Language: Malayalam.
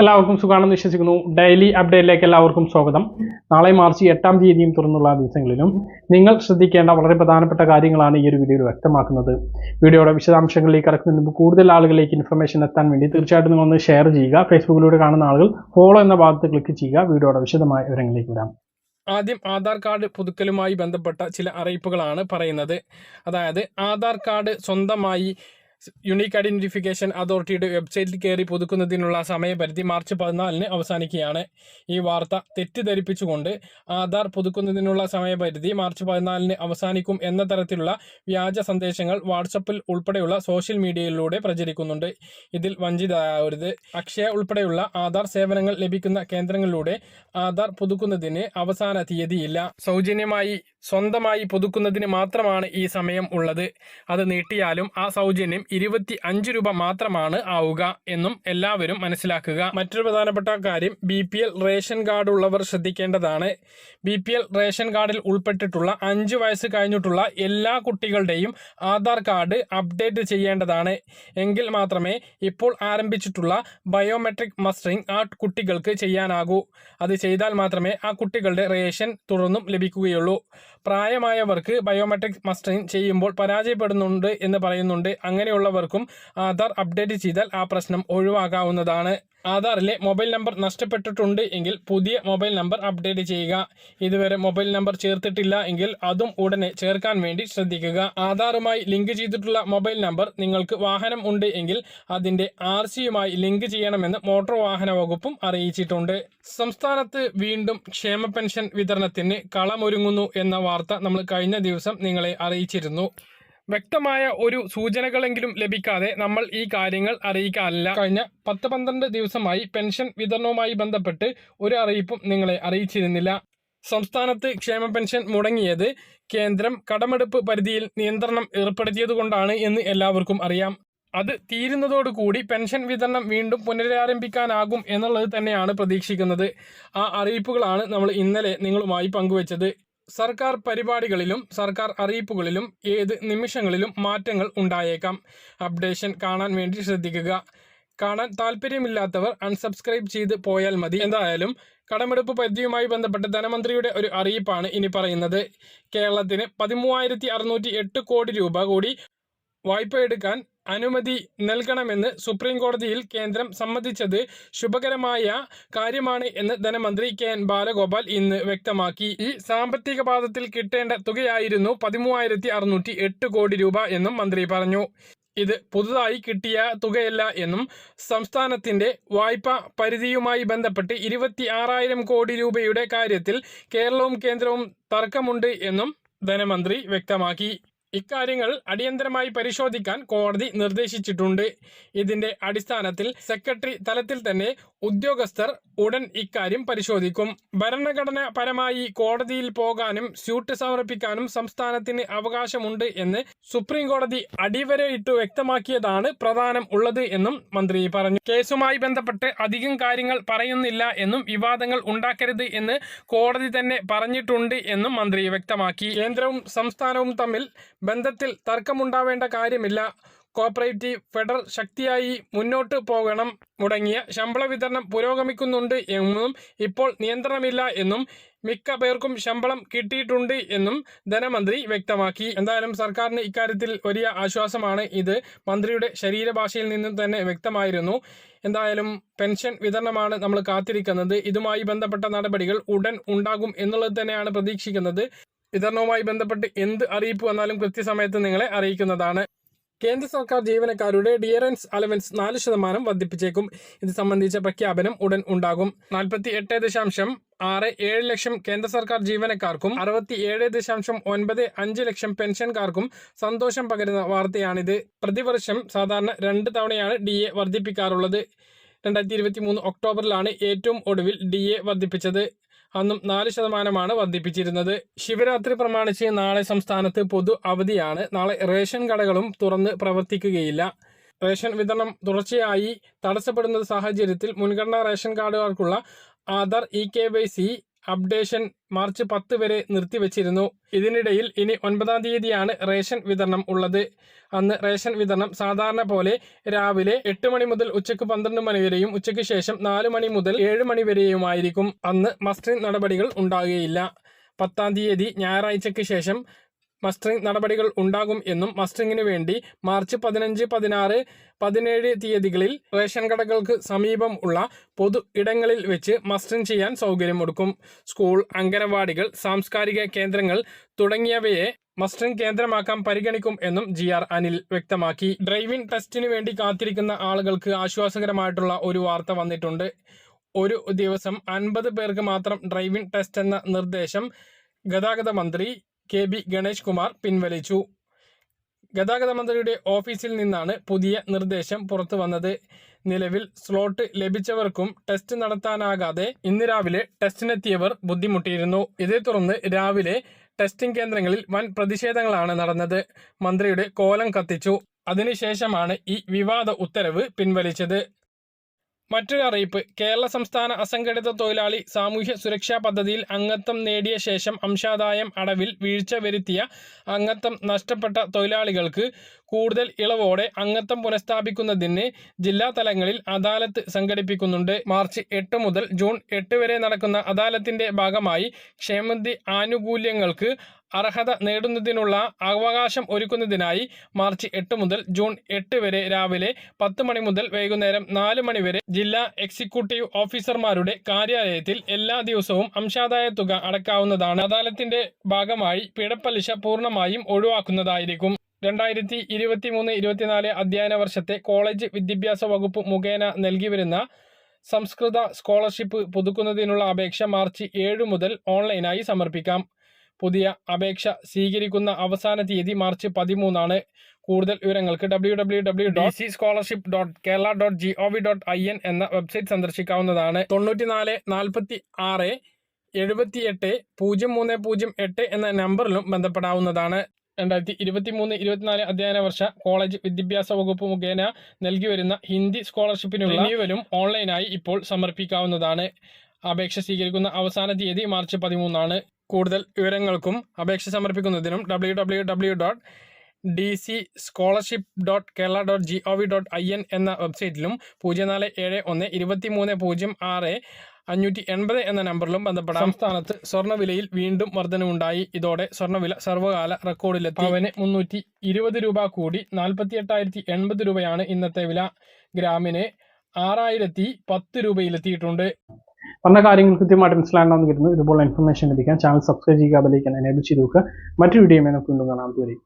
എല്ലാവർക്കും സുഖാണെന്ന് വിശ്വസിക്കുന്നു. ഡെയിലി അപ്ഡേറ്റിലേക്ക് എല്ലാവർക്കും സ്വാഗതം. നാളെ മാർച്ച് എട്ടാം തീയതിയും തുറന്നുള്ള ദിവസങ്ങളിലും നിങ്ങൾ ശ്രദ്ധിക്കേണ്ട വളരെ പ്രധാനപ്പെട്ട കാര്യങ്ങളാണ് ഈ ഒരു വീഡിയോയിൽ വ്യക്തമാക്കുന്നത്. വീഡിയോയുടെ വിശദാംശങ്ങളിലേക്ക് കടക്കുന്നതിന് മുമ്പ് കൂടുതൽ ആളുകളിലേക്ക് ഇൻഫർമേഷൻ എത്താൻ വേണ്ടി തീർച്ചയായിട്ടും നിങ്ങൾ ഷെയർ ചെയ്യുക. ഫേസ്ബുക്കിലൂടെ കാണുന്ന ആളുകൾ ഫോളോ എന്ന ഭാഗത്ത് ക്ലിക്ക് ചെയ്യുക. വീഡിയോയുടെ വിശദമായ വിവരങ്ങളിലേക്ക് വരാം. ആദ്യം ആധാർ കാർഡ് പുതുക്കലുമായി ബന്ധപ്പെട്ട ചില അറിയിപ്പുകളാണ് പറയുന്നത്. അതായത് ആധാർ കാർഡ് സ്വന്തമായി യുണീക്ക് ഐഡന്റിഫിക്കേഷൻ അതോറിറ്റിയുടെ വെബ്സൈറ്റിൽ കയറി പുതുക്കുന്നതിനുള്ള സമയപരിധി മാർച്ച് പതിനാലിന് അവസാനിക്കുകയാണ്. ഈ വാർത്ത തെറ്റിദ്ധരിപ്പിച്ചുകൊണ്ട് ആധാർ പുതുക്കുന്നതിനുള്ള സമയപരിധി മാർച്ച് പതിനാലിന് അവസാനിക്കും എന്ന തരത്തിലുള്ള വ്യാജ സന്ദേശങ്ങൾ വാട്സപ്പിൽ ഉൾപ്പെടെയുള്ള സോഷ്യൽ മീഡിയയിലൂടെ പ്രചരിക്കുന്നുണ്ട്. ഇതിൽ വഞ്ചിതരാകരുത്. അക്ഷയ ഉൾപ്പെടെയുള്ള ആധാർ സേവനങ്ങൾ ലഭിക്കുന്ന കേന്ദ്രങ്ങളിലൂടെ ആധാർ പുതുക്കുന്നതിന് അവസാന തീയതിയില്ല. സൗജന്യമായി സ്വന്തമായി പുതുക്കുന്നതിന് മാത്രമാണ് ഈ സമയം ഉള്ളത്. അത് നീട്ടിയാലും ആ സൗജന്യം ഇരുപത്തി അഞ്ച് രൂപ മാത്രമാണ് ആവുക എന്നും എല്ലാവരും മനസ്സിലാക്കുക. മറ്റൊരു പ്രധാനപ്പെട്ട കാര്യം B P L ration card ഉള്ളവർ ശ്രദ്ധിക്കേണ്ടതാണ്. ബി പി എൽ റേഷൻ കാർഡിൽ ഉൾപ്പെട്ടിട്ടുള്ള അഞ്ച് വയസ്സ് കഴിഞ്ഞിട്ടുള്ള എല്ലാ കുട്ടികളുടെയും ആധാർ കാർഡ് അപ്ഡേറ്റ് ചെയ്യേണ്ടതാണ്. എങ്കിൽ മാത്രമേ ഇപ്പോൾ ആരംഭിച്ചിട്ടുള്ള ബയോമെട്രിക് മസ്റ്ററിംഗ് ആ കുട്ടികൾക്ക് ചെയ്യാനാകൂ. അത് ചെയ്താൽ മാത്രമേ ആ കുട്ടികളുടെ റേഷൻ തുടർന്നും ലഭിക്കുകയുള്ളൂ. പ്രായമായവർക്ക് ബയോമെട്രിക് മസ്റ്ററിംഗ് ചെയ്യുമ്പോൾ പരാജയപ്പെടുന്നുണ്ട് എന്ന് പറയുന്നുണ്ട്. അങ്ങനെയുള്ളവർക്കും ആധാർ അപ്ഡേറ്റ് ചെയ്താൽ ആ പ്രശ്നം ഒഴിവാക്കാവുന്നതാണ് ആധാറിലെ മൊബൈൽ നമ്പർ നഷ്ടപ്പെട്ടിട്ടുണ്ട് എങ്കിൽ പുതിയ മൊബൈൽ നമ്പർ അപ്ഡേറ്റ് ചെയ്യുക. ഇതുവരെ മൊബൈൽ നമ്പർ ചേർത്തിട്ടില്ല എങ്കിൽ അതും ഉടനെ ചേർക്കാൻ വേണ്ടി ശ്രദ്ധിക്കുക. ആധാറുമായി ലിങ്ക് ചെയ്തിട്ടുള്ള മൊബൈൽ നമ്പർ നിങ്ങൾക്ക് വാഹനം ഉണ്ട് എങ്കിൽ അതിന്റെ ആർ സിയുമായി ലിങ്ക് ചെയ്യണമെന്ന് മോട്ടോർ വാഹന വകുപ്പും അറിയിച്ചിട്ടുണ്ട്. സംസ്ഥാനത്ത് വീണ്ടും ക്ഷേമ പെൻഷൻ വിതരണത്തിന് കളമൊരുങ്ങുന്നു എന്ന വാർത്ത നമ്മൾ കഴിഞ്ഞ ദിവസം നിങ്ങളെ അറിയിച്ചിരുന്നു. വ്യക്തമായ ഒരു സൂചനകളെങ്കിലും ലഭിക്കാതെ നമ്മൾ ഈ കാര്യങ്ങൾ അറിയിക്കാറില്ല. കഴിഞ്ഞ പത്ത് പന്ത്രണ്ട് ദിവസമായി പെൻഷൻ വിതരണവുമായി ബന്ധപ്പെട്ട് ഒരു അറിയിപ്പും നിങ്ങളെ അറിയിച്ചിരുന്നില്ല. സംസ്ഥാനത്ത് ക്ഷേമ പെൻഷൻ മുടങ്ങിയത് കേന്ദ്രം കടമെടുപ്പ് പരിധിയിൽ നിയന്ത്രണം ഏർപ്പെടുത്തിയതുകൊണ്ടാണ് എന്ന് എല്ലാവർക്കും അറിയാം. അത് തീരുന്നതോടുകൂടി പെൻഷൻ വിതരണം വീണ്ടും പുനരാരംഭിക്കാനാകും എന്നുള്ളത് തന്നെയാണ് പ്രതീക്ഷിക്കുന്നത്. ആ അറിയിപ്പുകളാണ് നമ്മൾ ഇന്നലെ നിങ്ങളുമായി പങ്കുവച്ചത്. സർക്കാർ പരിപാടികളിലും സർക്കാർ അറിയിപ്പുകളിലും ഏത് നിമിഷങ്ങളിലും മാറ്റങ്ങൾ ഉണ്ടായേക്കാം. അപ്ഡേഷൻ കാണാൻ വേണ്ടി ശ്രദ്ധിക്കുക. കാണാൻ താല്പര്യമില്ലാത്തവർ അൺസബ്സ്ക്രൈബ് ചെയ്ത് പോയാൽ മതി. എന്തായാലും കടമെടുപ്പ് പരിധിയുമായി ബന്ധപ്പെട്ട് ധനമന്ത്രിയുടെ ഒരു അറിയിപ്പാണ് ഇനി പറയുന്നത്. കേരളത്തിന് പതിമൂവായിരത്തി കോടി രൂപ കൂടി വായ്പ എടുക്കാൻ അനുമതി നൽകണമെന്ന് സുപ്രീം കോടതിയിൽ കേന്ദ്രം സമ്മതിച്ചത് ശുഭകരമായ കാര്യമാണ് എന്ന് ധനമന്ത്രി കെ എൻ ബാലഗോപാൽ ഇന്ന് വ്യക്തമാക്കി. ഈ സാമ്പത്തിക പാദത്തിൽ കിട്ടേണ്ട തുകയായിരുന്നു പതിമൂവായിരത്തി കോടി രൂപ എന്നും മന്ത്രി പറഞ്ഞു. ഇത് പുതുതായി കിട്ടിയ തുകയല്ല എന്നും സംസ്ഥാനത്തിന്റെ വായ്പ പരിധിയുമായി ബന്ധപ്പെട്ട് ഇരുപത്തി ആറായിരം കോടി രൂപയുടെ കാര്യത്തിൽ കേരളവും കേന്ദ്രവും തർക്കമുണ്ട് എന്നും ധനമന്ത്രി വ്യക്തമാക്കി. ഇക്കാര്യങ്ങൾ അടിയന്തരമായി പരിശോധിക്കാൻ കോടതി നിർദ്ദേശിച്ചിട്ടുണ്ട്. ഇതിന്റെ അടിസ്ഥാനത്തിൽ സെക്രട്ടറി തലത്തിൽ തന്നെ ഉദ്യോഗസ്ഥർ ഉടൻ ഇക്കാര്യം പരിശോധിക്കും. ഭരണഘടനാപരമായി കോടതിയിൽ പോകാനും സ്യൂട്ട് സമർപ്പിക്കാനും സംസ്ഥാനത്തിന് അവകാശമുണ്ട് എന്ന് സുപ്രീം കോടതി അടിവരയിട്ട് വ്യക്തമാക്കിയതാണ് പ്രധാനം ഉള്ളത് എന്നും മന്ത്രി പറഞ്ഞു. കേസുമായി ബന്ധപ്പെട്ട് അധികം കാര്യങ്ങൾ പറയുന്നില്ല എന്നും വിവാദങ്ങൾ ഉണ്ടാക്കരുത് എന്ന് കോടതി തന്നെ പറഞ്ഞിട്ടുണ്ട് എന്നും മന്ത്രി വ്യക്തമാക്കി. കേന്ദ്രവും സംസ്ഥാനവും തമ്മിൽ ബന്ധത്തിൽ തർക്കമുണ്ടാവേണ്ട കാര്യമില്ല. കോപ്പറേറ്റീവ് ഫെഡറൽ ശക്തിയായി മുന്നോട്ട് പോകണം മുടങ്ങിയ ശമ്പള വിതരണം പുരോഗമിക്കുന്നുണ്ട് എന്നും ഇപ്പോൾ നിയന്ത്രണമില്ല എന്നും മിക്ക പേർക്കും ശമ്പളം കിട്ടിയിട്ടുണ്ട് എന്നും ധനമന്ത്രി വ്യക്തമാക്കി. എന്തായാലും സർക്കാരിന് ഇക്കാര്യത്തിൽ വലിയ ആശ്വാസമാണ് ഇത്. മന്ത്രിയുടെ ശരീരഭാഷയിൽ നിന്നും തന്നെ വ്യക്തമായിരുന്നു. എന്തായാലും പെൻഷൻ വിതരണമാണ് നമ്മൾ കാത്തിരിക്കുന്നത്. ഇതുമായി ബന്ധപ്പെട്ട നടപടികൾ ഉടൻ ഉണ്ടാകും എന്നുള്ളത് തന്നെയാണ് പ്രതീക്ഷിക്കുന്നത്. വിതരണവുമായി ബന്ധപ്പെട്ട് എന്ത് അറിയിപ്പ് വന്നാലും കൃത്യസമയത്ത് നിങ്ങളെ അറിയിക്കുന്നതാണ്. കേന്ദ്ര സർക്കാർ ജീവനക്കാരുടെ ഡിയറൻസ് അലവൻസ് നാല് ശതമാനം വർദ്ധിപ്പിച്ചേക്കും. ഇത് സംബന്ധിച്ച പ്രഖ്യാപനം ഉടൻ ഉണ്ടാകും. നാൽപ്പത്തി എട്ട് ദശാംശം ആറ് ഏഴ് ലക്ഷം കേന്ദ്ര സർക്കാർ ജീവനക്കാർക്കും അറുപത്തി ഏഴ് ദശാംശം ഒൻപത് അഞ്ച് ലക്ഷം പെൻഷൻകാർക്കും സന്തോഷം പകരുന്ന വാർത്തയാണിത്. പ്രതിവർഷം സാധാരണ രണ്ട് തവണയാണ് ഡി എ വർദ്ധിപ്പിക്കാറുള്ളത്. രണ്ടായിരത്തി ഇരുപത്തി മൂന്ന് ഒക്ടോബറിലാണ് ഏറ്റവും ഒടുവിൽ ഡി എ വർദ്ധിപ്പിച്ചത്. അന്നും നാല് ശതമാനമാണ് വർദ്ധിപ്പിച്ചിരുന്നത്. ശിവരാത്രി പ്രമാണിച്ച് നാളെ സംസ്ഥാനത്ത് പൊതു അവധിയാണ്. നാളെ റേഷൻ കടകളും തുറന്ന് പ്രവർത്തിക്കുകയില്ല. റേഷൻ വിതരണം തുടർച്ചയായി തടസ്സപ്പെടുന്ന സാഹചര്യത്തിൽ മുൻഗണനാ ration കാർഡുകാർക്കുള്ള Aadhaar E K Y C updation March പത്ത് വരെ നിർത്തിവച്ചിരുന്നു. ഇതിനിടയിൽ ഇനി ഒൻപതാം തീയതിയാണ് റേഷൻ വിതരണം ഉള്ളത്. അന്ന് റേഷൻ വിതരണം സാധാരണ പോലെ രാവിലെ എട്ട് മണി മുതൽ ഉച്ചയ്ക്ക് പന്ത്രണ്ട് മണി വരെയും ഉച്ചയ്ക്ക് ശേഷം നാല് മണി മുതൽ ഏഴ് മണി വരെയുമായിരിക്കും. അന്ന് മസ്റ്ററിംഗ് നടപടികൾ ഉണ്ടാകുകയില്ല. പത്താം തീയതി ഞായറാഴ്ചയ്ക്ക് ശേഷം മസ്റ്ററിംഗ് നടപടികൾ ഉണ്ടാകും എന്നും മസ്റ്ററിംഗിന് വേണ്ടി മാർച്ച് പതിനഞ്ച് പതിനാറ് പതിനേഴ് തീയതികളിൽ റേഷൻ കടകൾക്ക് സമീപം ഉള്ള പൊതു ഇടങ്ങളിൽ വെച്ച് മസ്റ്ററിംഗ് ചെയ്യാൻ സൗകര്യമൊടുക്കും. സ്കൂൾ അംഗനവാടികൾ സാംസ്കാരിക കേന്ദ്രങ്ങൾ തുടങ്ങിയവയെ മസ്റ്ററിംഗ് കേന്ദ്രമാക്കാൻ പരിഗണിക്കും എന്നും ജി ആർ അനിൽ വ്യക്തമാക്കി. ഡ്രൈവിംഗ് ടെസ്റ്റിന് വേണ്ടി കാത്തിരിക്കുന്ന ആളുകൾക്ക് ആശ്വാസകരമായിട്ടുള്ള ഒരു വാർത്ത വന്നിട്ടുണ്ട്. ഒരു ദിവസം അൻപത് പേർക്ക് മാത്രം ഡ്രൈവിംഗ് ടെസ്റ്റ് എന്ന നിർദ്ദേശം ഗതാഗത മന്ത്രി കെ ബി ഗണേഷ് കുമാർ പിൻവലിച്ചു. ഗതാഗത മന്ത്രിയുടെ ഓഫീസിൽ നിന്നാണ് പുതിയ നിർദ്ദേശം പുറത്തു വന്നത്. നിലവിൽ സ്ലോട്ട് ലഭിച്ചവർക്കും ടെസ്റ്റ് നടത്താനാകാതെ ഇന്ന് രാവിലെ ടെസ്റ്റിനെത്തിയവർ ബുദ്ധിമുട്ടിയിരുന്നു. ഇതേ തുടർന്ന് രാവിലെ ടെസ്റ്റിംഗ് കേന്ദ്രങ്ങളിൽ വൻ പ്രതിഷേധങ്ങളാണ് നടന്നത്. മന്ത്രിയുടെ കോലം കത്തിച്ചു. അതിനുശേഷമാണ് ഈ വിവാദ ഉത്തരവ് പിൻവലിച്ചത്. മറ്റൊരു അറിയിപ്പ്. കേരള സംസ്ഥാന അസംഘടിത തൊഴിലാളി സാമൂഹ്യ സുരക്ഷാ പദ്ധതിയിൽ അംഗത്വം നേടിയ ശേഷം അംശാദായം അടവിൽ വീഴ്ച വരുത്തിയ അംഗത്വം നഷ്ടപ്പെട്ട തൊഴിലാളികൾക്ക് കൂടുതൽ ഇളവോടെ അംഗത്വം പുനഃസ്ഥാപിക്കുന്നതിന് ജില്ലാ തലങ്ങളിൽ അദാലത്ത് സംഘടിപ്പിക്കുന്നുണ്ട്. മാർച്ച് എട്ട് മുതൽ ജൂൺ എട്ട് വരെ നടക്കുന്ന അദാലത്തിന്റെ ഭാഗമായി ക്ഷേമനിധി ആനുകൂല്യങ്ങൾക്ക് അർഹത നേടുന്നതിനുള്ള അവകാശം ഒരുക്കുന്നതിനായി മാർച്ച് എട്ട് മുതൽ ജൂൺ എട്ട് വരെ രാവിലെ പത്ത് മണി മുതൽ വൈകുന്നേരം നാല് മണി വരെ ജില്ലാ എക്സിക്യൂട്ടീവ് ഓഫീസർമാരുടെ കാര്യാലയത്തിൽ എല്ലാ ദിവസവും അംശാദായ തുക അടക്കാവുന്നതാണ്. അദാലത്തിന്റെ ഭാഗമായി പിഴപ്പലിശ പൂർണമായും ഒഴിവാക്കുന്നതായിരിക്കും. രണ്ടായിരത്തി ഇരുപത്തി മൂന്ന് ഇരുപത്തിനാല് അധ്യയന വർഷത്തെ കോളേജ് വിദ്യാഭ്യാസ വകുപ്പ് മുഖേന നൽകി വരുന്ന സംസ്കൃത സ്കോളർഷിപ്പ് പുതുക്കുന്നതിനുള്ള അപേക്ഷ മാർച്ച് ഏഴ് മുതൽ ഓൺലൈനായി സമർപ്പിക്കാം. പുതിയ അപേക്ഷ സ്വീകരിക്കുന്ന അവസാന തീയതി മാർച്ച് പതിമൂന്നാണ്. കൂടുതൽ വിവരങ്ങൾക്ക് W W W dot C scholarship dot Kerala dot G O V dot I N എന്ന വെബ്സൈറ്റ് സന്ദർശിക്കാവുന്നതാണ്. തൊണ്ണൂറ്റിനാല് നാൽപ്പത്തി ആറ് എഴുപത്തി എട്ട് പൂജ്യം മൂന്ന് പൂജ്യം എട്ട് എന്ന നമ്പറിലും ബന്ധപ്പെടാവുന്നതാണ്. രണ്ടായിരത്തി ഇരുപത്തി മൂന്ന് ഇരുപത്തിനാല് അധ്യയന വർഷ കോളേജ് വിദ്യാഭ്യാസ വകുപ്പ് മുഖേന നൽകി വരുന്ന ഹിന്ദി സ്കോളർഷിപ്പിനുള്ള റിന്യൂവലും ഓൺലൈനായി ഇപ്പോൾ സമർപ്പിക്കാവുന്നതാണ്. അപേക്ഷ സ്വീകരിക്കുന്ന അവസാന തീയതി മാർച്ച് പതിമൂന്നാണ്. കൂടുതൽ വിവരങ്ങൾക്കും അപേക്ഷ സമർപ്പിക്കുന്നതിനും W W W dot D C scholarship dot Kerala dot G O V dot I N എന്ന വെബ്സൈറ്റിലും പൂജ്യം നാല് ഏഴ് ഒന്ന് ഇരുപത്തി മൂന്ന് പൂജ്യം ആറ് അഞ്ഞൂറ്റി എൺപത് എന്ന നമ്പറിലും ബന്ധപ്പെടാം. സംസ്ഥാനത്ത് സ്വർണവിലയിൽ വീണ്ടും വർധനവുണ്ടായി. ഇതോടെ സ്വർണവില സർവകാല റെക്കോർഡിലെത്തി. അവന് മുന്നൂറ്റി ഇരുപത് രൂപ കൂടി നാൽപ്പത്തി എട്ടായിരത്തി എൺപത് രൂപയാണ് ഇന്നത്തെ വില. ഗ്രാമിന് ആറായിരത്തി പത്ത് രൂപയിലെത്തിയിട്ടുണ്ട്. പറഞ്ഞ കാര്യങ്ങൾ കൃത്യമായിട്ട് മനസ്സിലാകണമെന്ന് കരുതുന്നു. ഇതുപോലെ ഇൻഫർമേഷൻ ലഭിക്കാൻ ചാനൽ സബ്സ്ക്രൈബ് ചെയ്യുക അതിലേക്ക് എനേബിൾ ചെയ്ത് നോക്കുക മറ്റൊരു വീഡിയോ നമുക്ക് വീണ്ടും കാണാം. അതുവരെ